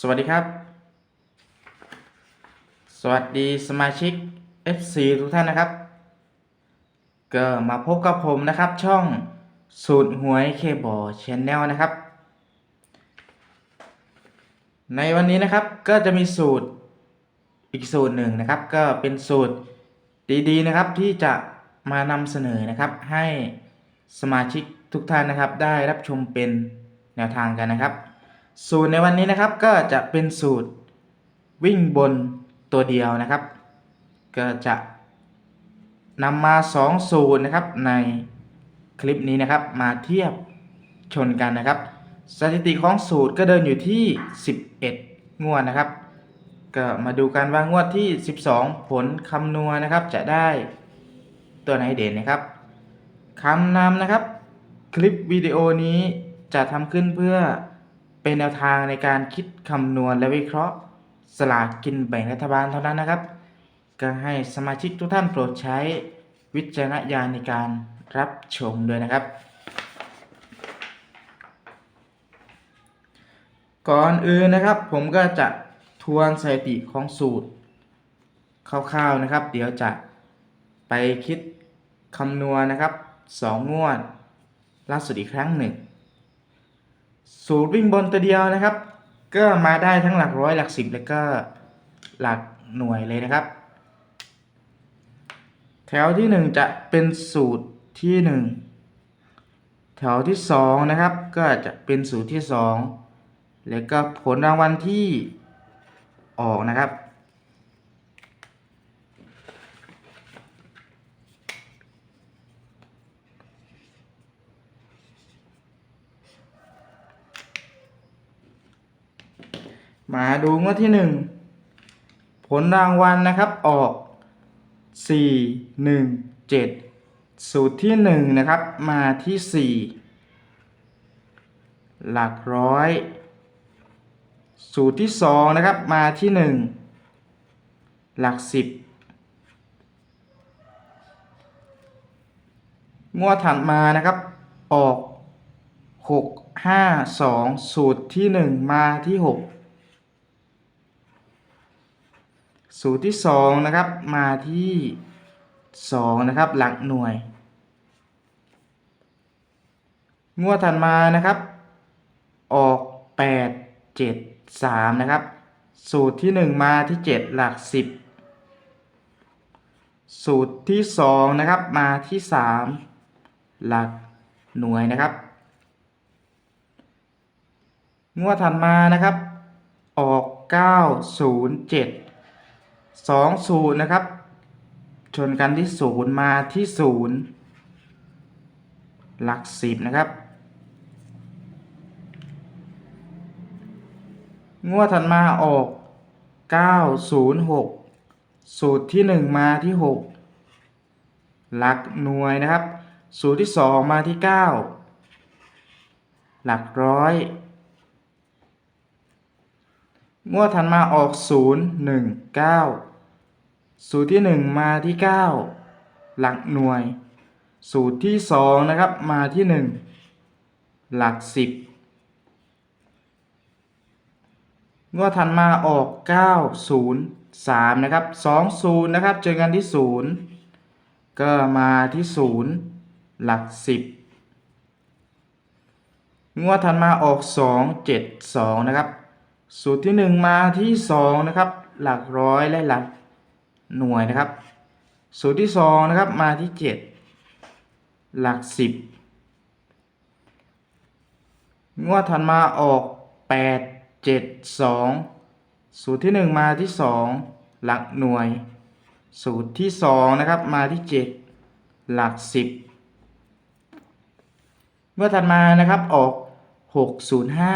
สวัสดีครับ สวัสดีสมาชิก FC ทุกท่านนะครับ ก็มาพบกับผมนะครับช่องสูตรหวยเคบอชแนลนะครับ ในวันนี้นะครับก็จะมีสูตรอีกสูตรหนึ่งนะครับ ก็เป็นสูตรดีๆนะครับที่จะมานำเสนอนะครับ ให้สมาชิกทุกท่านนะครับ ได้รับชมเป็นแนวทางกันนะครับ สูตรในวันนี้นะครับก็จะเป็นสูตรวิ่งบนตัวเดียวนะครับ ก็จะนำมา 2 สูตรนะครับในคลิปนี้นะครับมาเทียบชนกันนะครับ สถิติของสูตรก็เดินอยู่ที่ 11 งวดนะครับ ก็มาดูกันว่างวดที่ 12 ผลคำนวณนะครับ จะได้ตัวไหนเด่นนะครับคำนำนะครับ คลิปวิดีโอนี้จะทำขึ้นเพื่อ เป็นแนวทางในการคิดคำนวณและวิเคราะห์สลากกินแบ่งรัฐบาลเท่านั้นนะครับ ก็ให้สมาชิกทุกท่านโปรดใช้วิจารณญาณในการรับชมด้วยนะครับ ก่อนอื่นนะครับผมก็จะทวนสถิติของสูตรคร่าวๆนะครับ เดี๋ยวจะไปคิดคำนวณนะครับสองงวดล่าสุดอีกครั้งหนึ่ง สูตรวิ่งบนตัวเดียวนะครับ ก็มาได้ทั้งหลักร้อยหลักสิบแล้วก็หลักหน่วยเลยนะครับ แถวที่หนึ่งจะเป็นสูตรที่หนึ่งแถวที่สองนะครับ ก็จะเป็นสูตรที่สองแล้วก็ผลรางวัลที่ออกนะครับ มาดูงวดที่หนึ่งผลรางวัลนะครับออก 4 1 7 สูตรที่หนึ่งนะครับ มาที่ 4 หลักร้อย สูตรที่สองนะครับ มาที่หนึ่งหลักสิบงวดถัดมานะครับ ออก 6 5 2 สูตรที่หนึ่งมาที่ 6 สูตรที่สองนะครับมาที่สองนะครับหลักหน่วย งวดถัดมานะครับ ออกแปดเจ็ดสามนะครับสูตรที่หนึ่งมาที่เจ็ดหลักสิบสูตรที่สองนะครับมาที่สามหลักหน่วยนะครับ งวดถัดมานะครับ ออกเก้าศูนย์เจ็ด สองศูนย์นะครับ ชนกันที่ศูนย์มาที่ศูนย์หลักสิบนะครับ งวดถัดมาออกเก้าศูนย์หกสูตรที่หนึ่งมาที่หกหลักหน่วยนะครับ สูตรที่สองมาที่เก้าหลักร้อย งวดถัดมาออกศูนย์หนึ่งเก้าสูตรที่หนึ่งมาที่เก้าหลักหน่วย สูตรที่สองนะครับ มาที่หนึ่งหลักสิบงวดถัดมาออกเก้าศูนย์สามนะครับสองศูนย์นะครับ เจอกันที่ศูนย์ก็มาที่ศูนย์หลักสิบงวดถัดมาออกสองเจ็ดสองนะครับ สูตรที่หนึ่งมาที่สองนะครับหลักร้อยและหลักหน่วยนะครับ สูตรที่สองนะครับมาที่เจ็ดหลักสิบงวดถัดมาออกแปดเจ็ดสองสูตรที่หนึ่งมาที่สองหลักหน่วย สูตรที่สองนะครับมาที่เจ็ดหลักสิบงวดถัดมานะครับออกหกศูนย์ห้า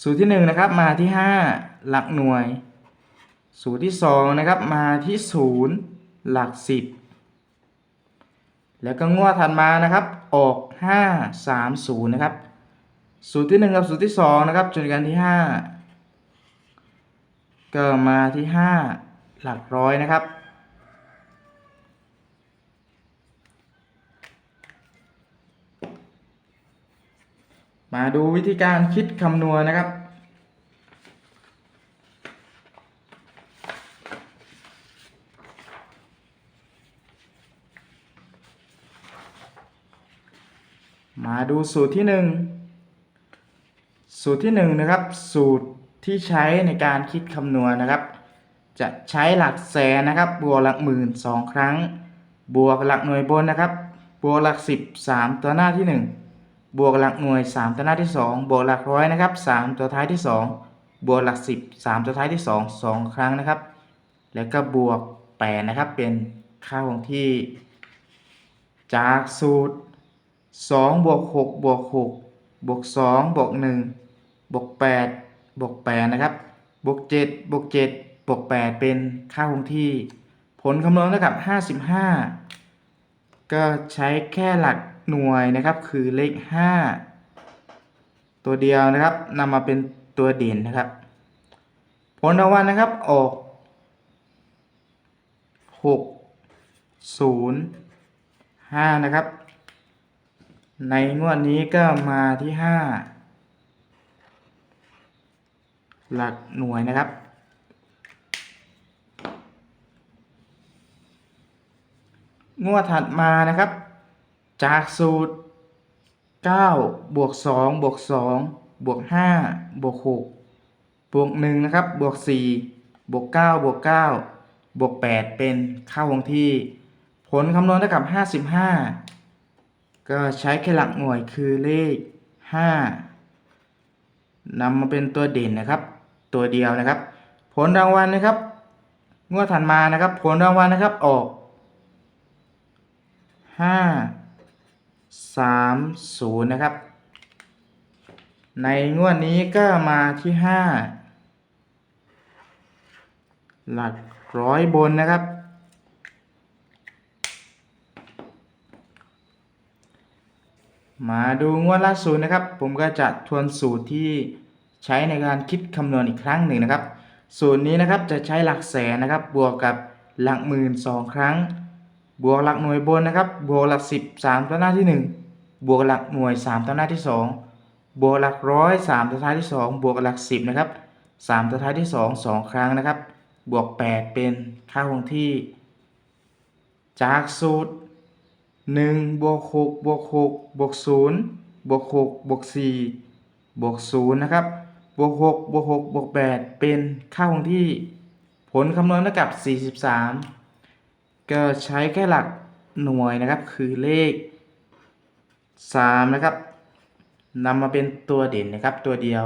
สูตรที่หนึ่งนะครับมาที่ห้าหลักหน่วย สูตรที่สองนะครับมาที่ศูนย์หลักสิบแล้วก็งวดถัดมานะครับออกห้าสามศูนย์นะครับสูตรที่หนึ่งกับสูตรที่สองนะครับจนกันที่ห้าก็มาที่ห้าหลักร้อยนะครับ มาดูวิธีการคิดคำนวณนะครับ มาดูสูตรที่ 1 สูตรที่ 1 นะครับ สูตรที่ใช้ในการคิดคำนวณนะครับ จะใช้หลักแสนนะครับ บวกหลักหมื่นสองครั้ง บวกหลักหน่วยบนนะครับ บวกหลักสิบสามตัวหน้าที่ 1 บวกหลักหน่วยสามตัวหน้าที่สองบวกหลักร้อยนะครับสามตัวท้ายที่สองบวกหลักสิบสามตัวท้ายที่สองสองครั้งนะครับ แล้วก็บวกแปดนะครับ เป็นค่าคงที่ จากสูตรสองบวกหกบวกหกบวกสองบวกหนึ่งบวกแปดบวกแปดนะครับ บวกเจ็ดบวกเจ็ดบวกแปดเป็นค่าคงที่ ผลคำนวณเท่ากับห้าสิบห้าก็ใช้แค่หลัก หน่วยนะครับคือเลขห้าตัวเดียวนะครับนำมาเป็นตัวเด่นนะครับ ผลรางวัลนะครับออกหกศูนย์ห้านะครับ ในงวดนี้ก็มาที่ห้าหลักหน่วยนะครับงวดถัดมานะครับ จากสูตร 9 บวก 2 บวก 2 บวก 5 บวก 6 บวก 1 นะครับ บวก 4 บวก 9 บวก 9 บวก 8 เป็นค่าคงที่ ผลคำนวณเท่ากับ 55 ก็ใช้แค่หลักหน่วยคือเลข 5นำมาเป็นตัวเด่นนะครับ ตัวเดียวนะครับ ผลรางวัลนะครับ งวดถัดมานะครับ ผลรางวัลนะครับออกห้าสามศูนย์นะครับ ในงวดนี้ก็มาที่ห้าหลักร้อยบนนะครับ มาดูงวดล่าสุดนะครับ ผมก็จะทวนสูตรที่ใช้ในการคิดคำนวณอีกครั้งหนึ่งนะครับ สูตรนี้นะครับจะใช้หลักแสนนะครับบวกกับหลักหมื่นสองครั้ง บวกหลักหน่วยบนนะครับบวกหลักสิบสามตัวหน้าที่หนึ่งบวกหลักหน่วยสามตัวหน้าที่สองบวกหลักร้อยสามตัวท้ายที่สองบวกหลักสิบนะครับสามตัวท้ายที่สองสองครั้งนะครับ บวกแปดเป็นค่าคงที่ จากสูตรหนึ่งบวกหกบวกหกบวกศูนย์บวกหกบวกสี่บวกศูนย์นะครับบวกหกบวกหกบวกแปดเป็นค่าคงที่ ผลคำนวณเท่ากับสี่สิบสาม ก็ใช้แค่หลักหน่วยนะครับ คือเลข 3 นะครับนำมาเป็นตัวเด่นนะครับตัวเดียว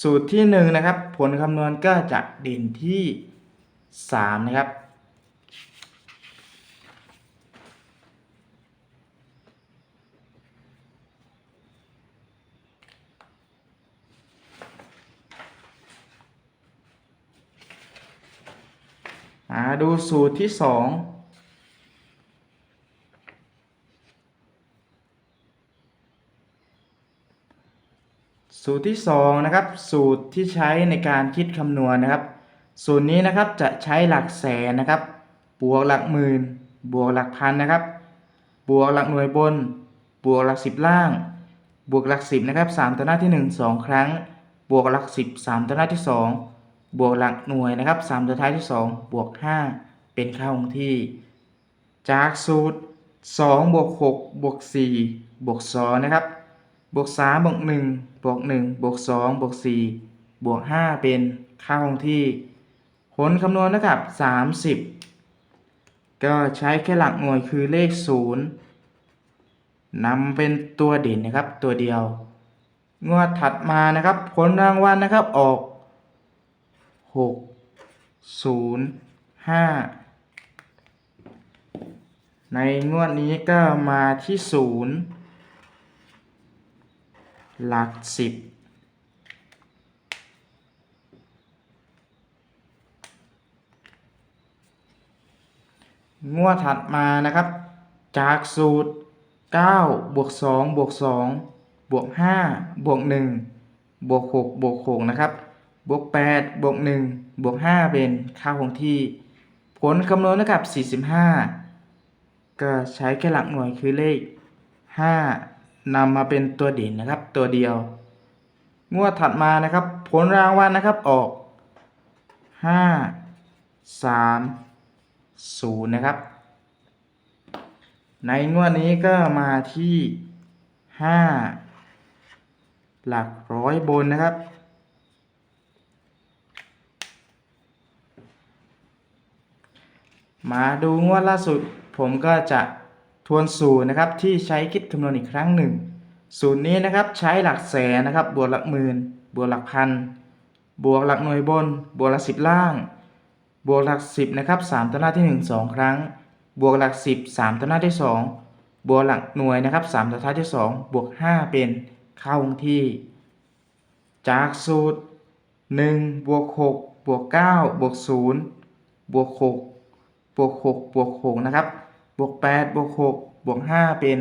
สูตรที่ 1 นะครับ ผลคำนวณก็จะเด่นที่ 3 นะครับมาดูสูตรที่ 2 สูตรที่2นะครับสูตรที่ใช้ในการคิดคำนวณนะครับ สูตรนี้นะครับจะใช้หลักแสนนะครับ บวกหลักหมื่น บวกหลักพันนะครับ บวกหลักหน่วยบน บวกหลักสิบล่าง บวกหลักสิบนะครับสามตัวหน้าที่หนึ่งสองครั้ง บวกหลักสิบสามตัวหน้าที่สองบวกหลักหน่วยนะครับสามตัวท้ายที่สองบวกห้าเป็นค่าคงที่ จากสูตรสองบวกหกบวกสี่บวกสองนะครับ บวกสามบวกหนึ่งบวกหนึ่งบวกสองบวกสี่บวกห้าเป็นค่าคงที่ ผลคำนวณนะครับสามสิบก็ใช้แค่หลักหน่วยคือเลขศูนย์นำเป็นตัวเด่นนะครับตัวเดียว งวดถัดมานะครับ ผลรางวัลนะครับออกหกศูนย์ห้าในงวดนี้ก็มาที่ศูนย์ หลักสิบงวดถัดมานะครับ จากสูตร 9 บวก 2 บวก 2 บวก 5 บวก 1 บวก 6 บวก 6 นะครับ บวก 8 บวก 1 บวก 5 เป็นค่าคงที่ ผลคำนวณเท่ากับ 45 ก็ใช้แค่หลักหน่วยคือเลข 5 นำมาเป็นตัวเด่นนะครับ ตัวเดียว งวดถัดมานะครับ ผลรางวัลนะครับออก5 3ศูนย์นะครับ ในงวดนี้ก็มาที่ห้าหลักร้อยบนนะครับมาดูงวดล่าสุด ผมก็จะ ทวนสูตรนะครับที่ใช้คิดคำนวณอีกครั้งหนึ่ง สูตรนี้นะครับใช้หลักแสนนะครับ บวกหลักหมื่น บวกหลักพัน บวกหลักหน่วยบน บวกหลักสิบล่าง บวกหลักสิบนะครับสามตัวหน้าที่หนึ่งสองครั้ง บวกหลักสิบสามตัวหน้าที่สองบวกหลักหน่วยนะครับสามตัวท้ายที่สองบวกห้าเป็นเข้าคงที่ จากสูตรหนึ่งบวกหกบวกเก้าบวกศูนย์บวกหกบวกหกบวกหกนะครับ บวกแปดบวกหกบวกห้าเป็น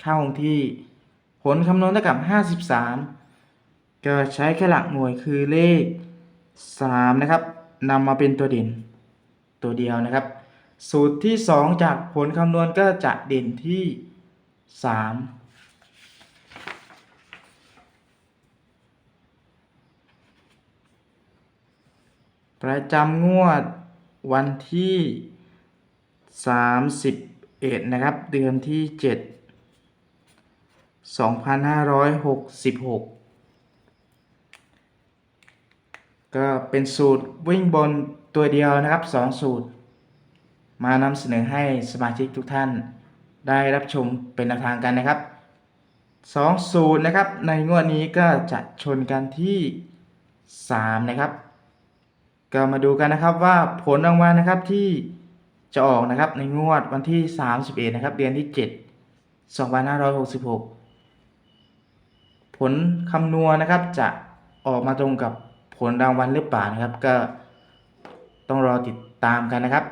เข้าคงที่ ผลคำนวณเท่ากับห้าสิบสามก็ใช้แค่หลักหน่วยคือเลขสามนะครับนำมาเป็นตัวเด่น ตัวเดียวนะครับ สูตรที่สองจากผลคำนวณก็จะเด่นที่สามประจำงวดวันที่ 31นะครับ เดือนที่7 2566ก็เป็นสูตรวิ่งบนตัวเดียวนะครับ2สูตร มานำเสนอให้สมาชิกทุกท่านได้รับชมเป็นแนวทางกันนะครับ2สูตรนะครับ ในงวดนี้ก็จะชนกันที่3นะครับ ก็มาดูกันนะครับว่าผลรางวัลนะครับที่ จะออกนะครับในงวดวันที่ 31 นะครับ เดือนที่ 7 2566 ผลคำนวณนะครับจะออกมาตรงกับผลรางวัลหรือเปล่านะครับ ก็ต้องรอติดตามกันนะครับ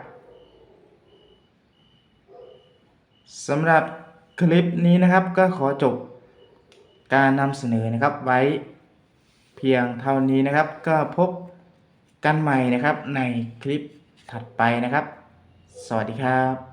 สำหรับคลิปนี้นะครับก็ขอจบการนำเสนอนะครับไว้เพียงเท่านี้นะครับ ก็พบกันใหม่นะครับในคลิปถัดไปนะครับ สวัสดีครับ